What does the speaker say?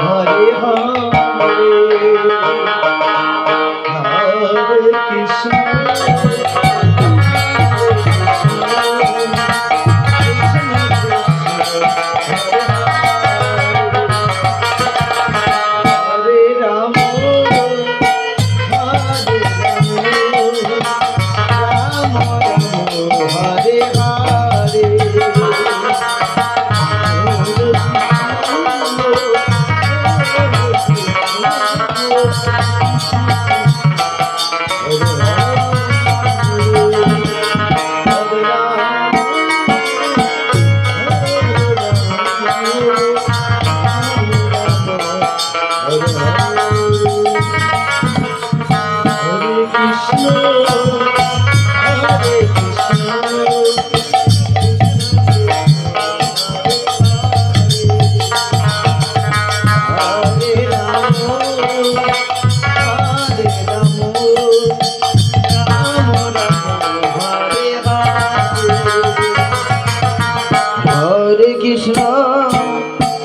Hare Hare Hare Krishna.